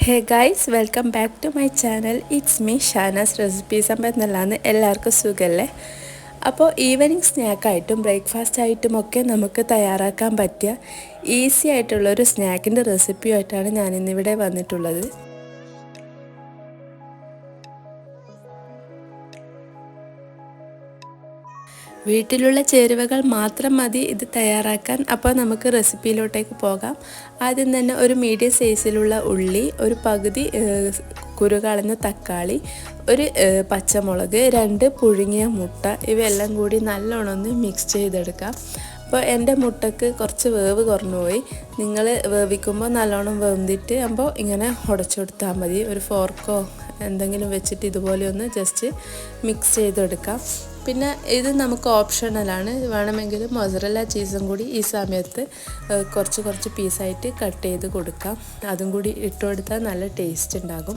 Hey guys welcome back to my channel it's me Shana's recipes അപ്പം എന്നല്ലാന്ന് എല്ലാവർക്കും സുഖമല്ലേ അപ്പോൾ ഈവനിങ് സ്നാക്കായിട്ടും ബ്രേക്ക്ഫാസ്റ്റ് ആയിട്ടും ഒക്കെ നമുക്ക് തയ്യാറാക്കാൻ പറ്റിയ ഈസി ആയിട്ടുള്ളൊരു സ്നാക്കിന്റെ റെസിപ്പിയുമായിട്ടാണ് ഞാനിന്നിവിടെ വന്നിട്ടുള്ളത്. വീട്ടിലുള്ള ചേരുവകൾ മാത്രം മതി ഇത് തയ്യാറാക്കാൻ. അപ്പോൾ നമുക്ക് റെസിപ്പിയിലോട്ടേക്ക് പോകാം. ആദ്യം തന്നെ ഒരു മീഡിയം സൈസിലുള്ള ഉള്ളി ഒരു പകുതി കുരുകളഞ്ഞ തക്കാളി ഒരു പച്ചമുളക് രണ്ട് പുഴുങ്ങിയ മുട്ട ഇവയെല്ലാം കൂടി നല്ലോണം ഒന്ന് മിക്സ് ചെയ്തെടുക്കാം. അപ്പോൾ എന്റെ മുട്ടക്ക് കുറച്ച് വേവ് കുറഞ്ഞു പോയി നിങ്ങൾ വേവിക്കുമ്പോൾ നല്ലോണം വേന്തിട്ട് അപ്പോൾ ഇങ്ങനെ ഉടച്ചെടുത്താൽ മതി. ഒരു ഫോർക്കോ എന്തെങ്കിലും വെച്ചിട്ട് ഇതുപോലെ ഒന്ന് ജസ്റ്റ് മിക്സ് ചെയ്തെടുക്കാം. പിന്നെ ഇത് നമുക്ക് ഓപ്ഷണലാണ്. വേണമെങ്കിൽ മൊസറല്ല ചീസും കൂടി ഈ സമയത്ത് കുറച്ച് കുറച്ച് പീസായിട്ട് കട്ട് ചെയ്ത് കൊടുക്കാം. അതും കൂടി ഇട്ട് കൊടുത്താൽ നല്ല ടേസ്റ്റ് ഉണ്ടാകും.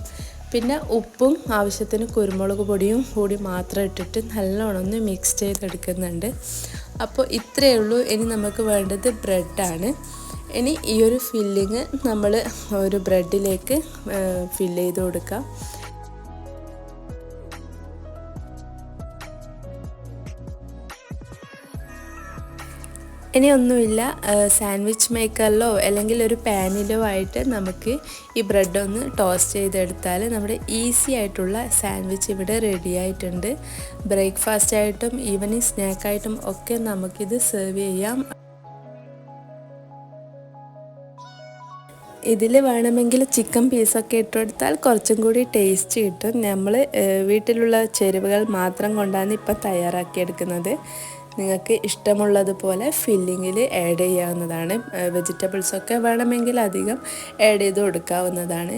പിന്നെ ഉപ്പും ആവശ്യത്തിന് കുരുമുളക് പൊടിയും കൂടി മാത്രം ഇട്ടിട്ട് നല്ലോണം ഒന്ന് മിക്സ് ചെയ്തെടുക്കുന്നുണ്ട്. അപ്പോൾ ഇത്രയേ ഉള്ളൂ. ഇനി നമുക്ക് വേണ്ടത് ബ്രെഡാണ്. ഇനി ഈ ഒരു ഫില്ലിങ് നമ്മൾ ഒരു ബ്രെഡിലേക്ക് ഫില്ല് ചെയ്ത് കൊടുക്കാം. ഇനി ഒന്നുമില്ല സാൻഡ്വിച്ച് മേക്കറിലോ അല്ലെങ്കിൽ ഒരു പാനിലോ ആയിട്ട് നമുക്ക് ഈ ബ്രെഡ് ഒന്ന് ടോസ്റ്റ് ചെയ്തെടുത്താൽ നമ്മുടെ ഈസി ആയിട്ടുള്ള സാൻഡ്വിച്ച് ഇവിടെ റെഡി ആയിട്ടുണ്ട്. ബ്രേക്ക്ഫാസ്റ്റ് ആയിട്ടും ഈവനിങ് സ്നാക്കായിട്ടും ഒക്കെ നമുക്കിത് സെർവ് ചെയ്യാം. ഇതിൽ വേണമെങ്കിൽ ചിക്കൻ പീസൊക്കെ ഇട്ടെടുത്താൽ കുറച്ചും കൂടി ടേസ്റ്റ് കിട്ടും. നമ്മൾ വീട്ടിലുള്ള ചേരുവകൾ മാത്രം കൊണ്ടാണ് ഇപ്പം തയ്യാറാക്കിയെടുക്കുന്നത്. നിങ്ങൾക്ക് ഇഷ്ടമുള്ളതുപോലെ ഫില്ലിങ്ങിൽ ആഡ് ചെയ്യാവുന്നതാണ്. വെജിറ്റബിൾസൊക്കെ വേണമെങ്കിൽ അധികം ആഡ് ചെയ്ത് കൊടുക്കാവുന്നതാണ്.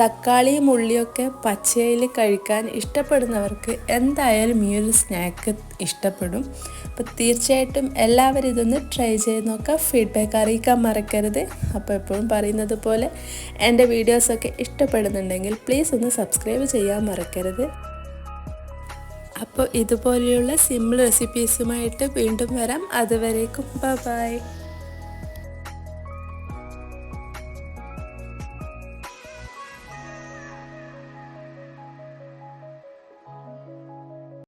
തക്കാളിയും ഉള്ളിയൊക്കെ പച്ചയിൽ കഴിക്കാൻ ഇഷ്ടപ്പെടുന്നവർക്ക് എന്തായാലും ഈ ഒരു സ്നാക്ക് ഇഷ്ടപ്പെടും. അപ്പോൾ തീർച്ചയായിട്ടും എല്ലാവരും ഇതൊന്ന് ട്രൈ ചെയ്ത് നോക്കാം. ഫീഡ്ബാക്ക് അറിയിക്കാൻ മറക്കരുത്. അപ്പോൾ എപ്പോഴും പറയുന്നത് പോലെ എന്റെ വീഡിയോസൊക്കെ ഇഷ്ടപ്പെടുന്നുണ്ടെങ്കിൽ പ്ലീസ് ഒന്ന് സബ്സ്ക്രൈബ് ചെയ്യാൻ മറക്കരുത്. അപ്പോൾ ഇതുപോലെയുള്ള സിമ്പിൾ റെസിപ്പീസുമായിട്ട് വീണ്ടും വരാം. അതുവരേക്കും ബൈ